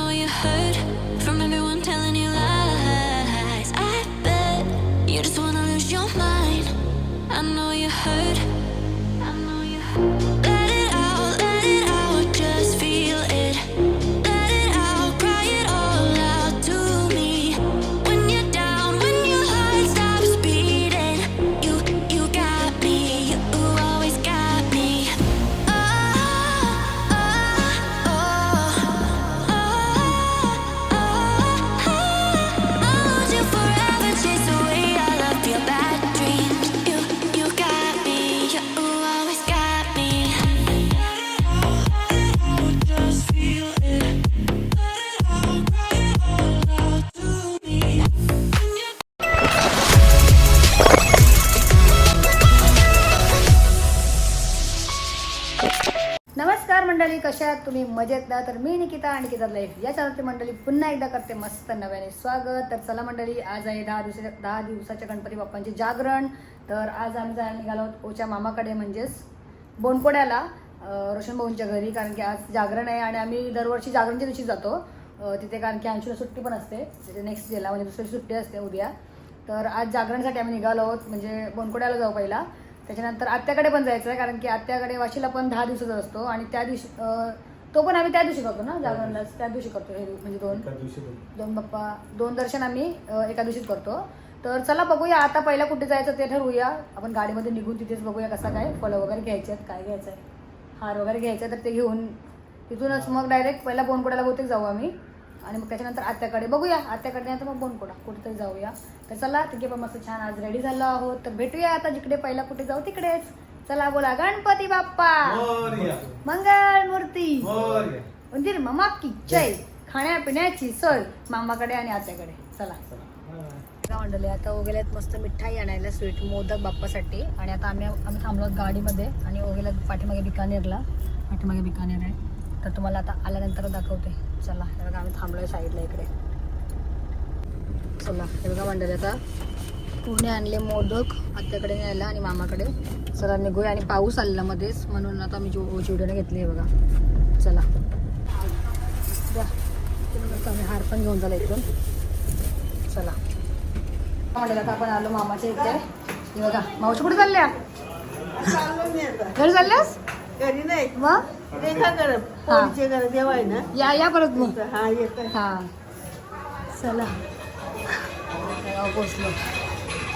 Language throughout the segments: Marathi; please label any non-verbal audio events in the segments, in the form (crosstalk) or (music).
know you hurt मंडळी कशा आहात तुम्ही? मजेत ना? तर मी निकिता आणि निकिता लाईफ या चॅनलची मंडळी पुन्हा एकदा करते मस्त नव्याने स्वागत. तर चला मंडळी आज आहे दहा दिवसाच्या दहा दिवसाच्या गणपती बाप्पांचे जागरण. तर आज आम्ही जायला निघालो आहोत ओच्या मामाकडे म्हणजेच बोनकोड्याला रोशनभाऊंच्या रोशन भाऊंच्या घरी. कारण की आज जागरण आहे आणि आम्ही दरवर्षी जागरणच्या दिवशी जातो. तिथे कारण की अंशूला सुट्टी पण असते. तिथे नेक्स्ट डेला म्हणजे दुसरी सुट्टी असते उद्या. तर आज जागरणसाठी आम्ही निघालो आहोत म्हणजे बोनकोड्याला जाऊ पहिला. त्याच्यानंतर आत्याकडे पण जायचं आहे कारण की आत्याकडे वाशीला पण दहा दिवसाचा असतो आणि त्या दिवशी तो पण आम्ही त्या दिवशी करतो ना जागरणला. त्या दिवशी करतो हे म्हणजे दोन. दोन बाप्पा दोन दर्शन आम्ही एका दिवशीच करतो. तर चला बघूया आता पहिला कुठे जायचं ते ठरवूया. आपण गाडीमध्ये निघून तिथेच बघूया कसा काय फळं वगैरे घ्यायचे आहेत काय घ्यायचं आहे. हार वगैरे घ्यायचं तर ते घेऊन तिथूनच मग डायरेक्ट पहिला बोनकोड्याला बहुतेक जाऊ आम्ही. आणि मग त्याच्यानंतर आत्याकडे बघूया. आत्याकडे नाही तर मग बोनकोडा कुठेतरी जाऊया. तर चला तिथे पण मस्त छान आज रेडी झालो आहोत. तर भेटूया आता जिकडे पहिला कुठे जाऊ तिकडेच. चला बोला गणपती बाप्पा. मंगळ मूर्ती. मंदिर मामा की जय. खाण्यापिण्याची सोय मामाकडे आणि आत्याकडे. चला. म्हणले आता ओगेल्यात मस्त मिठाई आणायला स्वीट मोदक बाप्पासाठी. आणि आता आम्ही आम्ही थांबलो गाडीमध्ये आणि ओगेल्यात पाठीमागे बिकानेरला. पाठीमागे बिकानेर आहे. तर तुम्हाला आता आल्यानंतर दाखवते. चला हे बघा आम्ही थांबलोय साईडला इकडे. चला हे बघा मंडळी आता पुणे आणले मोदक आत्याकडे न्यायला आणि मामाकडे. चला निघूया. आणि पाऊस आलेला मध्येच म्हणून आता मी जो चिवड्याने घेतली आहे बघा. चला. आम्ही हार पण घेऊन झाला इथून. चला. म्हणलं आता आपण आलो मामाच्या इथे. बघा मावशी कुठे चालल्या. घरी चालल्यास? घरी नाही. मग? रेखा कर पोरीचे घर देव आहे ना? या या परत मग. हा येत हा. चला. पोचलो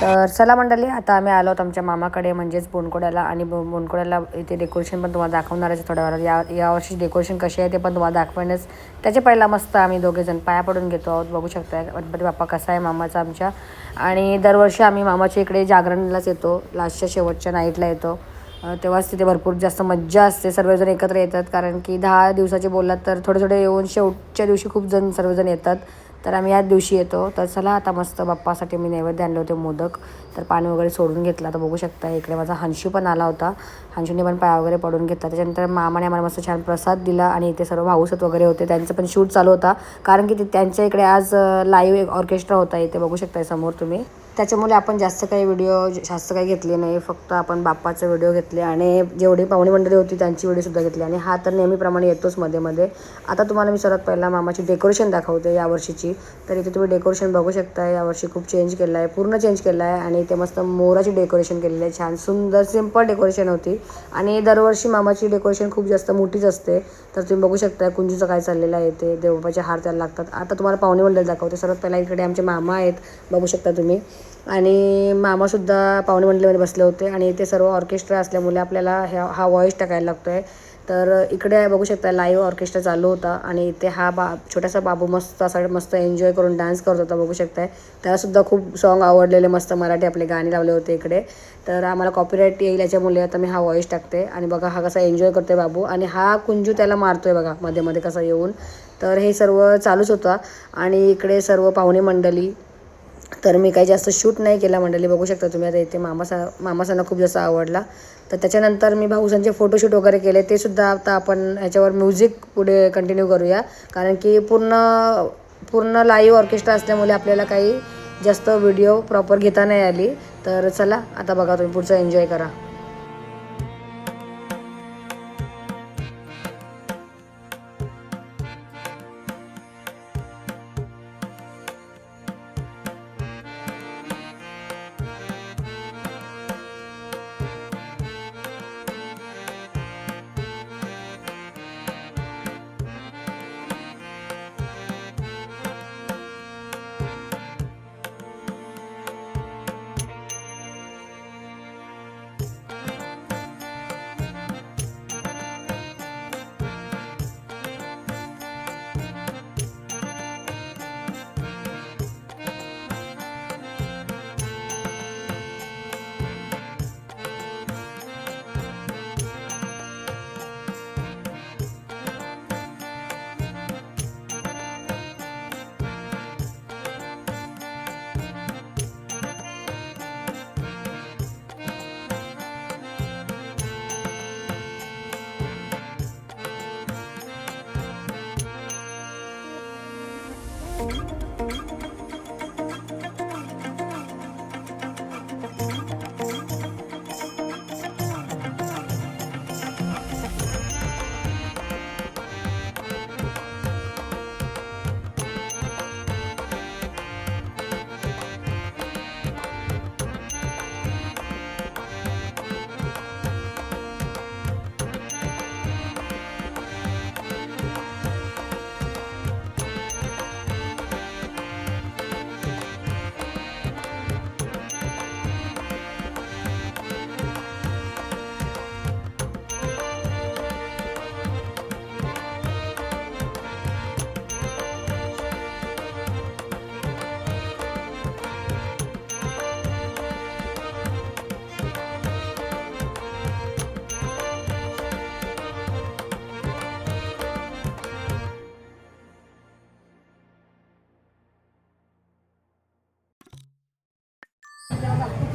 तर चला मंडळी आता आम्ही आलो आहोत आमच्या मामाकडे म्हणजेच बोनकोड्याला. आणि बो- बोनकोड्याला इथे डेकोरेशन पण तुम्हाला दाखवणार आहे थोड्या वेळात. या यावर्षी डेकोरेशन कशी आहे ते पण तुम्हाला दाखवणच त्याच्या पहिला मस्त आम्ही दोघेजण पाया पडून घेतो आहोत. बघू शकता गणपती बाप्पा कसा आहे मामाचा आमच्या. आणि दरवर्षी आम्ही मामाच्या इकडे जागरणलाच येतो. लास्टच्या शेवटच्या नाईटला येतो. तेव्हाच तिथे भरपूर जास्त मज्जा असते. सर्वजण एकत्र येतात. कारण की दहा दिवसाचे बोललात तर थोडे थोडे येऊन शेवटच्या दिवशी खूप जण सर्वजण येतात. तर आम्ही याच दिवशी येतो. तर चला आता मस्त बाप्पासाठी मी नैवेद्य आणले होते मोदक. तर पाणी वगैरे सोडून घेतला. तर बघू शकता इकडे माझा हंशू पण आला होता. हंशूने पण पाया वगैरे पडून घेतला. त्याच्यानंतर मामाने आम्हाला मस्त छान प्रसाद दिला आणि इथे सर्व भाऊसत वगैरे होते. त्यांचं पण शूट चालू होता. कारण की ते- त्यांच्या इकडे आज लाईव्ह एक ऑर्केस्ट्रा होता इथे. बघू शकता समोर तुम्ही. त्याच्यामुळे आपण जास्त काही व्हिडिओ जास्त काही घेतले नाही. फक्त आपण बाप्पाचे व्हिडिओ घेतले आणि जेवढी पाहुणी मंडळी होती त्यांची व्हिडिओसुद्धा घेतली. आणि हा तर नेहमीप्रमाणे येतोच मध्ये मध्ये. आता तुम्हाला मी सर्वात पहिला मामाची डेकोरेशन दाखवते यावर्षीची तर इथे तुम्ही डेकोरेशन बघू शकता यावर्षी खूप चेंज केलं आहे पूर्ण चेंज केलं आहे आणि ते मस्त मोराची डेकोरेशन केलेली आहे. छान सुंदर सिंपल डेकोरेशन होती. आणि दरवर्षी मामाची डेकोरेशन खूप जास्त मोठीच असते. तर तुम्ही बघू शकता कुंजूचं काय चाललेलं आहे ते. देवबाचे हार त्याला लागतात. आता तुम्हाला पाहुणे मंडळ दाखवते. सर्वात पहिला इकडे आमचे मामा आहेत. बघू शकता तुम्ही. आणि मामासुद्धा पाहुणे मंडळीमध्ये बसले होते आणि इथे सर्व ऑर्केस्ट्रा असल्यामुळे आपल्याला ह्या हा वॉईस टाकायला लागतो आहे तर इकडे बघू शकता लाईव्ह ऑर्केस्ट्रा चालू होता आणि इथे हा बा छोटासा बाबू मस्त असा मस्त एन्जॉय करून डान्स करत होता बघू शकताय. त्यालासुद्धा खूप सॉन्ग आवडलेले मस्त मराठी आपले गाणे लावले होते इकडे. तर आम्हाला कॉपीराईट येईल याच्यामुळे आता मी हा वॉईस टाकते आणि बघा हा कसा एन्जॉय करतोय बाबू. आणि हा कुंजू त्याला मारतोय बघा मध्ये मध्ये कसा येऊन. तर हे सर्व चालूच होता आणि इकडे सर्व पाहुणे मंडळी तर मी काही जास्त शूट नाही केला मंडळी बघू शकता तुम्ही. आता इथे मामासा मामासांना खूप जास्त आवडला. तर त्याच्यानंतर मी भाऊसांचे फोटोशूट वगैरे केले. ते सुद्धा आता आपण ह्याच्यावर म्युझिक पुढे कंटिन्यू करूया. कारण की पूर्ण पूर्ण लाईव्ह ऑर्केस्ट्रा असल्यामुळे आपल्याला काही जास्त व्हिडिओ प्रॉपर घेता नाही आली. तर चला आता बघा तुम्ही पुढचं एन्जॉय करा.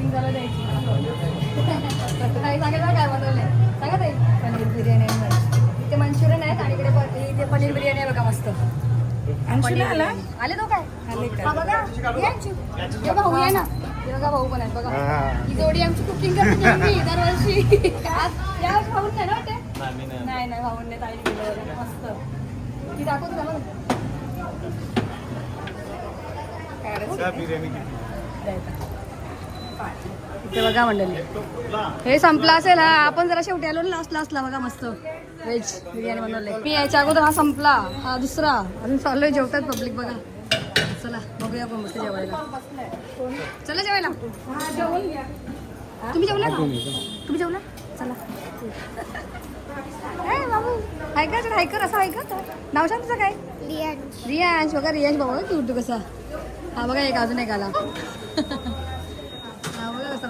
कुकिंग झालं द्यायची काय बनवलंय सांगा ताई. पनीर बिर्याणी आहे. इथे मंचुरियन आहेत आणि इकडे प- इथे पनीर बिर्याणी आहे बघा मस्त. आला? बिर्याणी. आले तो काय? हा बघा. ये अंशू. ये भाऊ आहे ना. हे बघा भाऊ पण आहेत बघा. ही जोडी आमची कुकिंग करते नेहमी दरवर्षी. आज यावेळेस भाऊन नाही ना वाटते? नाही नाही. भाऊन नाही ताई केलं बघा. मस्त. ती दाखवतो का बघ? इथे बघा मंडळी. हे संपला असेल हा. आपण जरा शेवटी आलो लास्ट लास्टला बघा मस्त. व्हेज बिर्याणी बनवले मी याच्या अगोदर हा संपला. हा दुसरा. अजून चालू आहे जेवतात पब्लिक बघा. चला बघूया आपण मस्त जेवायला. चला जेवायला. तुम्ही जेवला का? तुम्ही जेवला? चला. (laughs) बाबू हाय का हाय कर असं का नाव सांग तुझं काय? रियांश. बघा रियांश बाबा तू तू कसा. हा बघा एक अजून एक आला. (laughs)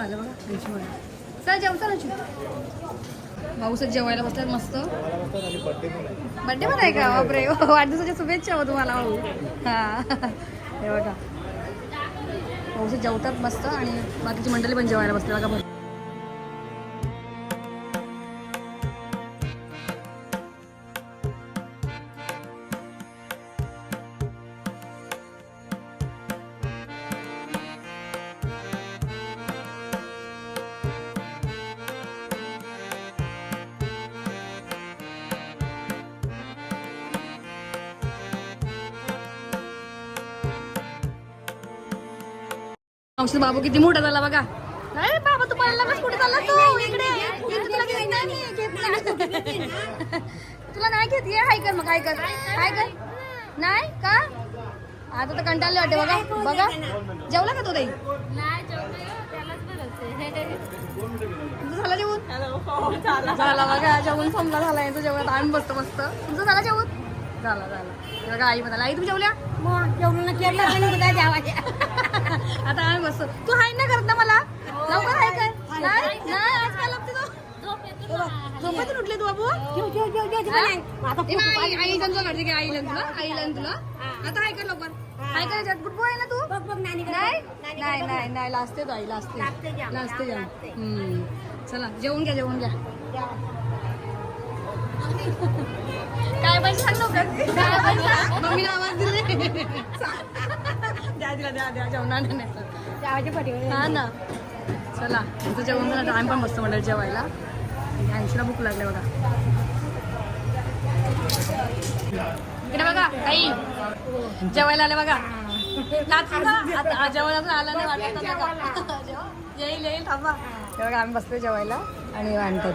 हा बघा कसं राहिलं बघा अंशू बघा. जेवायला बसल्यात मस्त. बड्डे पण आहे का? बापरे वाढदिवसाच्या शुभेच्छा हो तुम्हाला भाऊ. हा. हे बघा. जेवतात मस्त आणि बाकीची मंडळी पण जेवायला बसले बघा औषध बाबू किती मोठा झाला बघा. नाही बाबा तू लागलास कुठे चालला तू. इकडे. इकडे तुला घेत नाही. तुला नाही घेत? ये हाय कर मग हाय कर. हाय कर. नाही का? आता तर कंटाळले वाटते बघा. बघा. जेवला का तो ताई? झालं जेवण? झाला. बघा जेवण संपला झाला यांचं जेवण. आम्ही बसतो मस्त तुमचं झालं जेवण? झाला झाला. हे बघा आई म्हणाला आई तुम्ही जेवल्या? आता आम्ही बसतो. तू हाय ना करत ना मला? लवकर हाय कर नाही नाही आज काय लागते तो? झोपेतून उठले तू बाबू? आई आई तुला की आई तुला? आई तुला? आता हाय कर लवकर. हाय. कर ना तू. नाही? नाही नाही नाही लाजते तो आई लाजते. लाजते जेवण हम्म. चला जेवून घ्या जेवून घ्या. काय पाहिजे सांग लवकर? (laughs) काय पाहिजे मम्मीला आवाज दिले द्या दिला द्या द्या जेवणार नाही हा ना. चला आमचं जेवण झालं टाइम पण मस्त म्हणलं जेवायला. ऐंशीला भूक लागले बघा. इकडे बघा काही जेवायला आले बघा. जेवणाचं आलं नाही वाटत? (laughs) येईल येईल थांबा. बघा आम्ही बसलो जेवायला आणि आणतात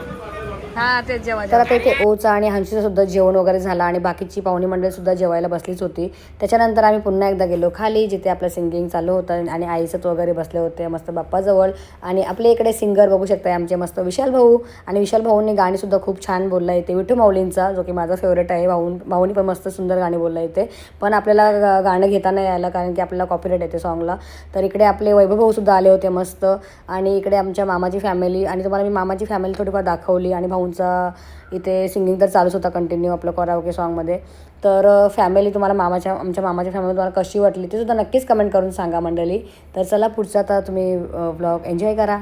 हा तेच तर आता इथे ओचा आणि हंशीचं सुद्धा जेवण वगैरे झालं आणि बाकीची पाहुणी मंडळी सुद्धा जेवायला बसलीच होती. त्याच्यानंतर आम्ही पुन्हा एकदा गेलो खाली जिथे आपलं सिंगिंग चालू होतं आणि आईसत वगैरे बसले होते मस्त बाप्पाजवळ आणि आपल्या इकडे सिंगर बघू शकताय आमचे मस्त विशाल भाऊ. आणि विशाल भाऊंनी गाणी सुद्धा खूप छान बोलला येते विठू माऊलींचा जो की माझा फेवरेट आहे. भाऊ भाऊनी पण मस्त सुंदर गाणी बोलला येते पण आपल्याला गाणं घेता नाही आलं कारण की आपल्याला कॉपीराईट येते सॉन्गला तर इकडे आपले वैभव भाऊ सुद्धा आले होते मस्त. आणि इकडे आमच्या मामाची फॅमिली आणि तुम्हाला मी मामाची फॅमिली थोडीफार दाखवली आणि भाऊंचा इथे सिंगिंग तर चालूच होता कंटिन्यू आपलं कराओके सॉन्गमध्ये तर फॅमिली तुम्हाला मामाच्या आमच्या मामाच्या फॅमिली तुम्हाला कशी वाटली ते सुद्धा नक्कीच कमेंट करून सांगा मंडळी. तर चला पुढचा आता तुम्ही ब्लॉग एन्जॉय करा.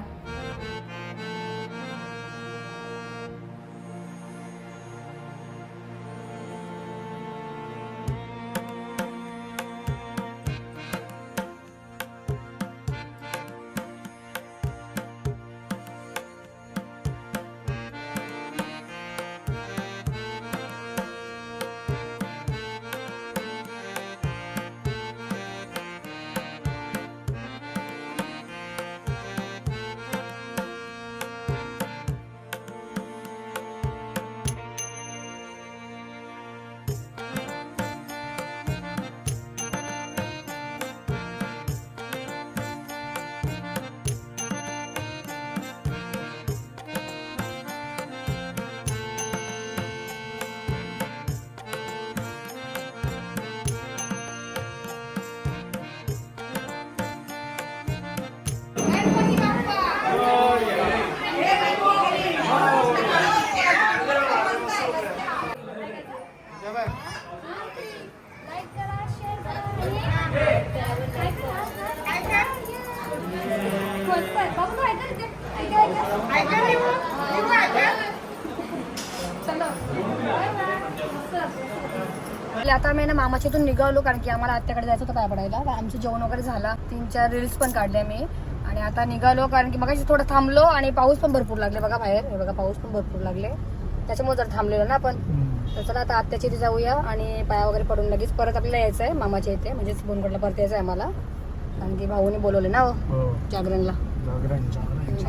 आम्ही ना मामाच्या इथून निघालो कारण की आम्हाला आत्याकडे जायचं होतं काय पडायला आमचं जेवण वगैरे झाला. तीन चार रील्स पण काढल्या मी आणि आता निघालो कारण की मग थोडं थांबलो आणि पाऊस पण भरपूर लागले बघा बाहेर. हे बघा पाऊस पण भरपूर लागले. त्याच्यामुळे जर थांबलेलो ना आपण. तर चला आता आत्याच्या इथे जाऊया आणि पाया वगैरे पडून लगेच परत आपल्याला यायचं आहे मामाच्या इथे. म्हणजेच बोनगडला परत यायचं आहे आम्हाला. कारण की भाऊनी बोलवले ना हो, जागरणला.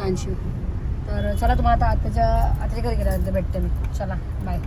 अंशी तर चला तुम्हाला आता आत्याच्या आत्याच्या घरी गेल्यानंतर भेटते मी. चला बाय